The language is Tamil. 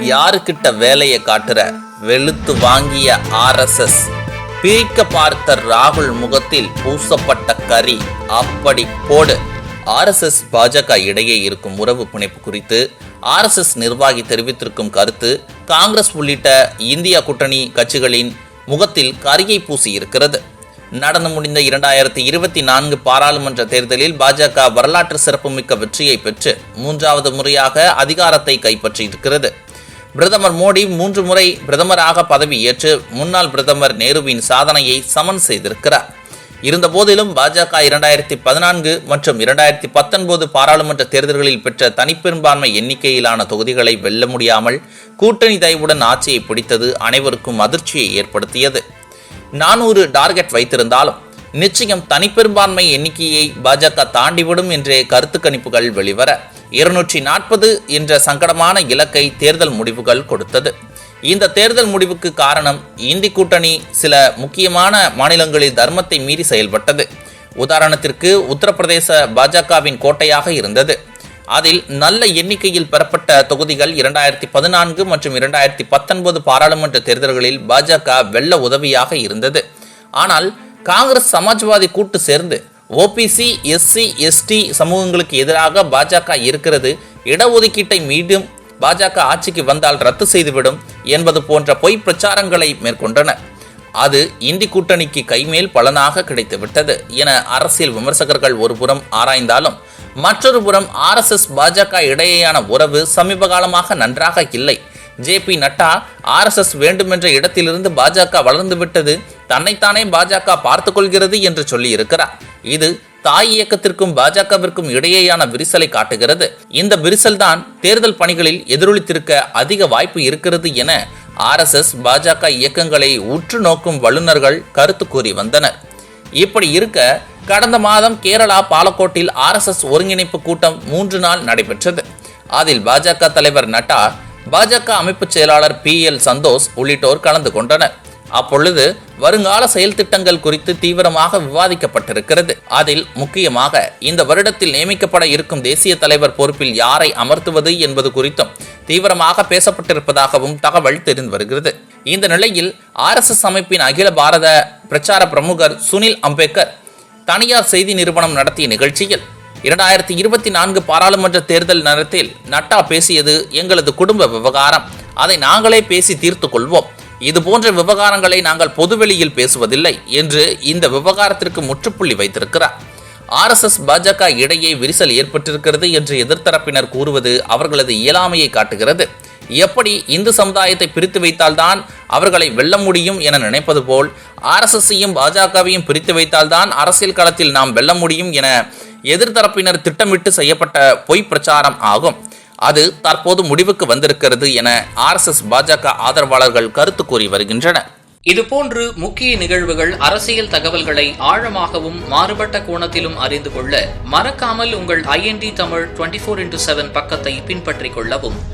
யாருக்கிட்ட வேலையை காட்டுற? வெளுத்து வாங்கிய ஆர்எஸ்எஸ் பிரிக்க பார்த்த ராகுல் முகத்தில் பூசப்பட்ட கரி அப்படி போடு. ஆர்எஸ்எஸ் பாஜக இடையே இருக்கும் உறவு பிணைப்பு குறித்து ஆர்எஸ்எஸ் நிர்வாகி தெரிவித்திருக்கும் கருத்து காங்கிரஸ் உள்ளிட்ட இந்தியா கூட்டணி கட்சிகளின் முகத்தில் கரியை பூசி இருக்கிறது. நடந்து முடிந்த இரண்டாயிரத்தி இருபத்தி நான்கு பாராளுமன்ற தேர்தலில் பாஜக வரலாற்று சிறப்புமிக்க வெற்றியை பெற்று மூன்றாவது முறையாக அதிகாரத்தை கைப்பற்றியிருக்கிறது. பிரதமர் மோடி மூன்று முறை பிரதமராக பதவியேற்று முன்னாள் பிரதமர் நேருவின் சாதனையை சமன் செய்திருக்கிறார். இருந்தபோதிலும் பாஜக இரண்டாயிரத்தி பதினான்கு மற்றும் இரண்டாயிரத்தி பத்தொன்பது பாராளுமன்ற தேர்தல்களில் பெற்ற தனிப்பெரும்பான்மை எண்ணிக்கையிலான தொகுதிகளை வெல்ல முடியாமல் கூட்டணி தயவுடன் ஆட்சியை பிடித்தது அனைவருக்கும் அதிர்ச்சியை ஏற்படுத்தியது. நானூறு டார்கெட் வைத்திருந்தாலும் நிச்சயம் தனிப்பெரும்பான்மை எண்ணிக்கையை பாஜக தாண்டிவிடும் என்றே கருத்து கணிப்புகள் வெளிவர இருநூற்றி நாற்பது என்ற சங்கடமான இலக்கை தேர்தல் முடிவுகள் கொடுத்தது. இந்த தேர்தல் முடிவுக்கு காரணம் இந்தி கூட்டணி சில முக்கியமான மாநிலங்களில் தர்மத்தை மீறி செயல்பட்டது. உதாரணத்திற்கு உத்தரப்பிரதேச பாஜகவின் கோட்டையாக இருந்தது. அதில் நல்ல எண்ணிக்கையில் பெறப்பட்ட தொகுதிகள் இரண்டாயிரத்தி பதினான்கு மற்றும் இரண்டாயிரத்தி பத்தொன்பது பாராளுமன்ற தேர்தல்களில் பாஜக வெள்ள உதவியாக இருந்தது. ஆனால் காங்கிரஸ் சமாஜ்வாதி கூட்டு சேர்ந்து ஓபிசி எஸ்சி எஸ்டி சமூகங்களுக்கு எதிராக பாஜக இருக்கிறது. இடஒதுக்கீட்டை மீண்டும் பாஜக ஆட்சிக்கு வந்தால் ரத்து செய்துவிடும் என்பது போன்ற பொய் பிரச்சாரங்களை மேற்கொண்டன அது இந்தி கூட்டணிக்கு கைமேல் பலனாக கிடைத்துவிட்டது என அரசியல் விமர்சகர்கள் ஒருபுறம் ஆராய்ந்தாலும் மற்றொரு புறம் ஆர்எஸ்எஸ் பாஜக இடையேயான உறவு சமீப காலமாக நன்றாக இல்லை. ஜே பி நட்டா ஆர்எஸ்எஸ் வேண்டுமென்ற இடத்திலிருந்து பாஜக வளர்ந்துவிட்டது. தன்னைத்தானே பாஜக பார்த்து கொள்கிறது என்று சொல்லியிருக்கிறார். இது தாய் இயக்கத்திற்கும் பாஜகவிற்கும் இடையேயான விரிசலை காட்டுகிறது. இந்த விரிசல் தான் தேர்தல் பணிகளில் எதிரொலித்திருக்க அதிக வாய்ப்பு இருக்கிறது என ஆர்எஸ்எஸ் பாஜக இயக்கங்களை உற்று நோக்கும் வல்லுநர்கள் கருத்து கூறி வந்தனர். இப்படி இருக்க கடந்த மாதம் கேரளா பாலக்கோட்டில் ஆர்எஸ்எஸ் ஒருங்கிணைப்பு கூட்டம் மூன்று நாள் நடைபெற்றது. அதில் பாஜக தலைவர் நட்டா பாஜக அமைப்பு செயலாளர் பி எல் சந்தோஷ் உள்ளிட்டோர் கலந்து கொண்டனர். அப்பொழுது வருங்கால செயல் திட்டங்கள் குறித்து தீவிரமாக விவாதிக்கப்பட்டிருக்கிறது. அதில் முக்கியமாக இந்த வருடத்தில் நியமிக்கப்பட இருக்கும் தேசிய தலைவர் பொறுப்பில் யாரை அமர்த்துவது என்பது குறித்தும் தீவிரமாக பேசப்பட்டிருப்பதாகவும் தகவல் தெரிந்து வருகிறது. இந்த நிலையில் ஆர்எஸ்எஸ் அமைப்பின் அகில பாரத பிரச்சார பிரமுகர் சுனில் அம்பேத்கர் தனியார் செய்தி நிறுவனம் நடத்திய நிகழ்ச்சியில் இரண்டாயிரத்தி இருபத்தி நான்கு பாராளுமன்ற தேர்தல் நேரத்தில் நட்டா பேசியது எங்களது குடும்ப விவகாரம். அதை நாங்களே பேசி தீர்த்து கொள்வோம். இது போன்ற விவகாரங்களை நாங்கள் பொதுவெளியில் பேசுவதில்லை என்று இந்த விவகாரத்திற்கு முற்றுப்புள்ளி வைத்திருக்கிறார். ஆர்எஸ்எஸ் பாஜக இடையே விரிசல் ஏற்பட்டிருக்கிறது என்று எதிர்த்தரப்பினர் கூறுவது அவர்களது இயலாமையை காட்டுகிறது. எப்படி இந்து சமுதாயத்தை பிரித்து வைத்தால்தான் அவர்களை வெல்ல முடியும் என நினைப்பது போல் ஆர்எஸ்எஸ்ஸையும் பாஜகவையும் பிரித்து வைத்தால்தான் அரசியல் களத்தில் நாம் வெல்ல முடியும் என எதிர்த்தரப்பினர் திட்டமிட்டு செய்யப்பட்ட பொய் பிரச்சாரம் ஆகும். அது தற்போது முடிவுக்கு வந்திருக்கிறது என ஆர்எஸ்எஸ் பாஜக ஆதரவாளர்கள் கருத்து கூறி வருகின்றனர் இதுபோன்று முக்கிய நிகழ்வுகள் அரசியல் தகவல்களை ஆழமாகவும் மாறுபட்ட கோணத்திலும் அறிந்து கொள்ள மறக்காமல் உங்கள் IND Tamil twenty four into seven பக்கத்தை பின்பற்றிக் கொள்ளவும்.